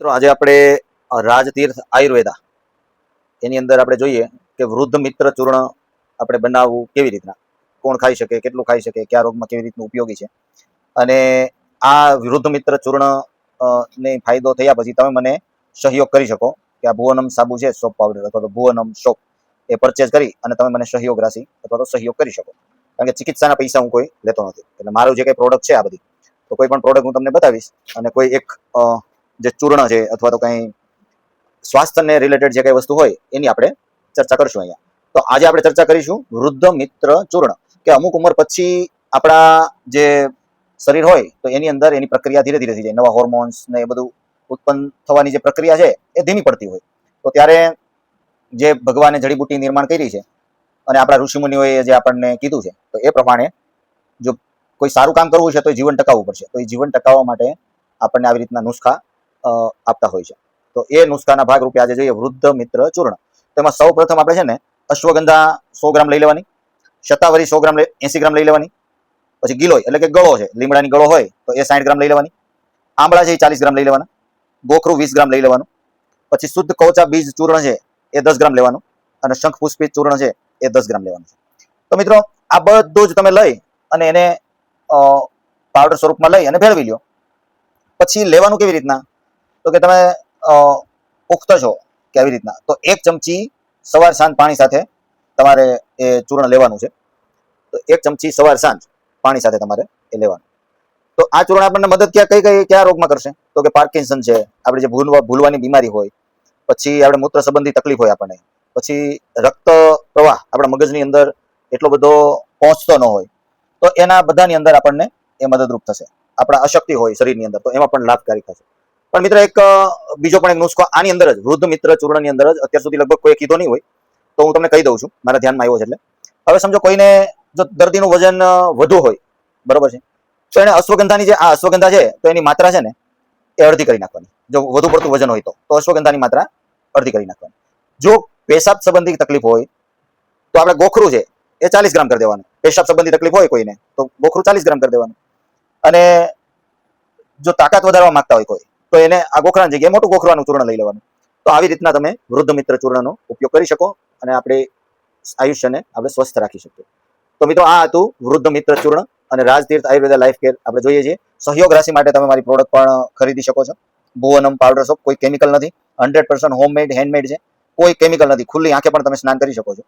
મિત્રો, આજે આપણે રાજતીર્થ આયુર્વેદા. એની અંદર આપણે જોઈએ કે વૃદ્ધ મિત્ર ચૂર્ણ આપણે બનાવવું કેવી રીતના? કોણ ખાઈ શકે, કેટલું ખાઈ શકે, કયા રોગમાં કેવી રીતનું ઉપયોગી છે? અને આ વૃદ્ધ મિત્ર ચૂર્ણ ને ફાયદો થયા પછી તમે મને સહયોગ કરી શકો કે આ ભુવનમ સાબુ છે સોપ પાવડર અથવા તો ભુવનમ સોપ એ પરચેઝ કરી અને તમે મને સહયોગ રાશિ અથવા તો સહયોગ કરી શકો. કારણ કે ચિકિત્સાના પૈસા હું કોઈ લેતો નથી. એટલે મારું જે કંઈ પ્રોડક્ટ છે આ બધી, તો કોઈ પણ પ્રોડક્ટ હું તમને બતાવીશ અને કોઈ એક જે ચૂર્ણ છે અથવા તો કંઈ સ્વાસ્થ્યને રિલેટેડ જે કંઈ વસ્તુ હોય, એની આપણે ચર્ચા કરશું અહીંયા. તો આજે આપણે ચર્ચા કરીશું વૃદ્ધ મિત્ર ચૂર્ણ, કે અમુક ઉંમર પછી આપણા જે શરીર હોય, તો એની અંદર એની પ્રક્રિયા ધીરે ધીરે થઈ જાય. નવા હોર્મોન્સ ને એ બધું ઉત્પન્ન થવાની જે પ્રક્રિયા છે, એ ધીમી પડતી હોય. તો ત્યારે જે ભગવાને જડીબુટ્ટી નિર્માણ કરી છે અને આપણા ઋષિમુનિઓએ જે આપણને કીધું છે, તો એ પ્રમાણે જો કોઈ સારું કામ કરવું છે, તો જીવન ટકાવવું પડશે. તો એ જીવન ટકાવવા માટે આપણને આવી રીતના નુસ્ખા આપતા હોય છે. તો એ નુસ્ખાના ભાગરૂપે આજે જોઈએ વૃદ્ધ મિત્ર ચૂર્ણ. તેમાં સૌ પ્રથમ આપણે છે ને અશ્વગંધા સો ગ્રામ લઈ લેવાની, શતાવરી સો ગ્રામ એસી ગ્રામ લઈ લેવાની, પછી ગિલોય એટલે કે ગળો છે, લીમડાની ગળો હોય તો એ સાઠ ગ્રામ લઈ લેવાની, આંબળા છે એ ચાલીસ ગ્રામ લઈ લેવાના, ગોખરું વીસ ગ્રામ લઈ લેવાનું, પછી શુદ્ધ કોચા બીજ ચૂર્ણ છે એ દસ ગ્રામ લેવાનું, અને શંખ પુષ્પિત ચૂર્ણ છે એ દસ ગ્રામ લેવાનું છે. તો મિત્રો, આ બધું જ તમે લઈ અને એને પાવડર સ્વરૂપમાં લઈ અને ભેળવી લો. પછી લેવાનું કેવી રીતના? તો કે તમે પુખ્ત છો કે આવી રીતના? તો એક ચમચી સવાર સાંજ પાણી સાથે તમારે એ ચૂર્ણ લેવાનું છે. તો એક ચમચી સવાર સાંજ પાણી સાથે તમારે એ લેવાનું. તો આ ચૂર્ણ આપણને મદદ ક્યાં, કઈ કઈ, કયા રોગમાં કરશે? તો કે પાર્કિન્સન છે, આપણે જે ભૂલવા, ભૂલવાની બીમારી હોય, પછી આપણે મૂત્ર સંબંધી તકલીફ હોય આપણને, પછી રક્ત પ્રવાહ આપણા મગજની અંદર એટલો બધો પહોંચતો ન હોય, તો એના બધાની અંદર આપણને એ મદદરૂપ થશે. આપણા અશક્તિ હોય શરીરની અંદર, તો એમાં પણ લાભકારી થશે. પણ મિત્ર એક બીજો પણ એક નુસ્ખો આની અંદર જ, વૃદ્ધ મિત્ર ચૂર્ણની અંદર જ અત્યાર સુધી લગભગ કોઈ કીધો નહીં હોય, તો હું તમને કહી દઉં છું, મારા ધ્યાનમાં આવ્યો છે એટલે. હવે સમજો કોઈને જો દર્દીનું વજન વધુ હોય, બરોબર છે? તો એને અશ્વગંધાની જે, આ અશ્વગંધા છે, તો એની માત્રા છે ને, એ અડધી કરી નાખવાની. જો વધુ પડતું વજન હોય તો તો અશ્વગંધાની માત્રા અડધી કરી નાખવાની. જો પેશાબ સંબંધી તકલીફ હોય, તો આપણે ગોખરું છે, એ ચાલીસ ગ્રામ કરી દેવાનું. પેશાબ સંબંધી તકલીફ હોય કોઈને, તો ગોખરું ચાલીસ ગ્રામ કરી દેવાનું. અને જો તાકાત વધારવા માંગતા હોય કોઈ તો એને આ ગોખરાની જગ્યાએ મોટું ગોખરાનું ચૂર્ણ લઈ લેવાનું. તો આવી રીતના તમે વૃદ્ધ મિત્ર ચૂર્ણનો ઉપયોગ કરી શકો અને આપણે આયુષ્યને આપણે સ્વસ્થ રાખી શકીએ. તો મિત્રો આ હતું વૃદ્ધ મિત્ર ચૂર્ણ અને રાજતીર્થ આયુર્વેદા લાઈફ કેર આપણે જોઈએ છીએ. સહયોગ રાશિ માટે તમે મારી પ્રોડક્ટ પણ ખરીદી શકો છો. ભુવનમ પાવડર સોપ કોઈ કેમિકલ નથી. હંડ્રેડ પર્સન્ટ હોમમેડ હેન્ડમેડ છે. કોઈ કેમિકલ નથી. ખુલ્લી આંખે પણ તમે સ્નાન કરી શકો છો.